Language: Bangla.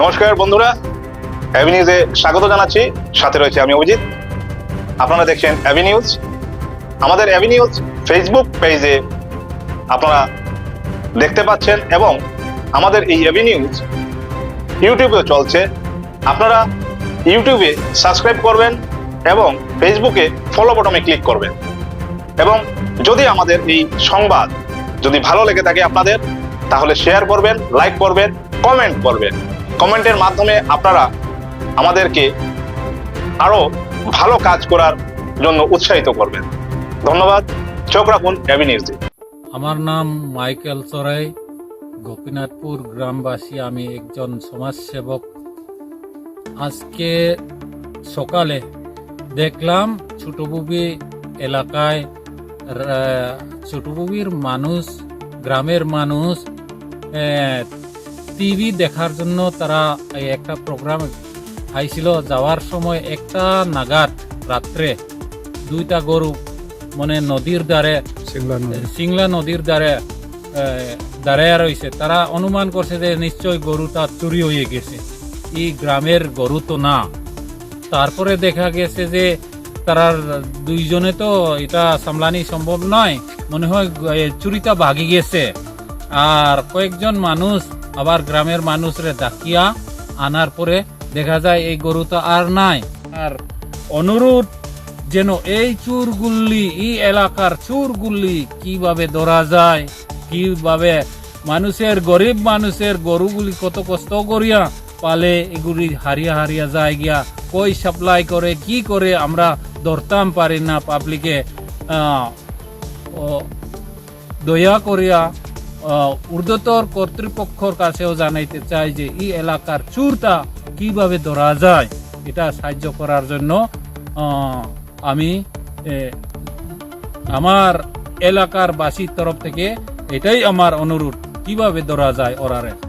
নমস্কার বন্ধুরা অ্যাভিনিউজে স্বাগত জানাচ্ছি। সাথে রয়েছে আমি অভিজিৎ। আপনারা দেখছেন অ্যাভিনিউজ আমাদের অ্যাভিনিউজ ফেসবুক পেজে আপনারা দেখতে পাচ্ছেন এবং আমাদের এই অ্যাভিনিউজ ইউটিউবেও চলছে। আপনারা ইউটিউবে সাবস্ক্রাইব করবেন এবং ফেসবুকে ফলো বটমে ক্লিক করবেন। এবং যদি আমাদের এই সংবাদ যদি ভালো লেগে থাকে আপনাদের, তাহলে শেয়ার করবেন লাইক করবেন কমেন্ট করবেন। কমেন্টের মাধ্যমে আপনারা আমাদেরকে আরও ভালো কাজ করার জন্য উৎসাহিত করবেন। ধন্যবাদ। চোখ রাখুন অ্যাভিনিউজে আমার নাম মাইকেল চরাই। গোপীনাথপুর গ্রামবাসী, আমি একজন সমাজসেবক। আজকে সকালে দেখলাম ছোটবুবি এলাকায় ছোটবুবির মানুষ, গ্রামের মানুষ টিভি দেখার জন্য তারা একটা প্রোগ্রাম আইছিল যাওয়ার সময় একটা নাগাদ রাত্রে দুইটা গরু মানে নদীর দ্বারে সিংলা নদীর দ্বারে দাঁড়াইয়া রয়েছে তারা অনুমান করছে যে নিশ্চয় গরুটা চুরি হয়ে গেছে। এই গ্রামের গরু তো না। তারপরে দেখা গেছে যে তারা দুইজনে তো এটা সামলানি সম্ভব নয়। মনে হয় চুরিটা ভাগি গেছে। আর কয়েকজন মানুষ আবার গ্রামের মানুষরে ডাকিয়া আনার পরে দেখা যায় এই গরুটা আর নাই। আর অনুরোধ যেন এই চুরগুল্লি, এই এলাকার চুরগুল্লি কীভাবে ধরা যায়, কীভাবে মানুষের, গরিব মানুষের গরুগুলি কত কষ্ট করিয়া পালে, এগুলি হারিয়া হারিয়া যায় গিয়া কই সাপ্লাই করে, কি করে আমরা ধরতাম পারি না পাবলিকে দয়া করিয়া ঊর্ধ্বতর কর্তৃপক্ষর কাছেও জানাইতে চাই যে এই এলাকার চুরটা কীভাবে ধরা যায়, এটা সাহায্য করার জন্য আমি আমার এলাকার বাসীর তরফ থেকে এটাই আমার অনুরোধ কীভাবে ধরা যায় ওরারে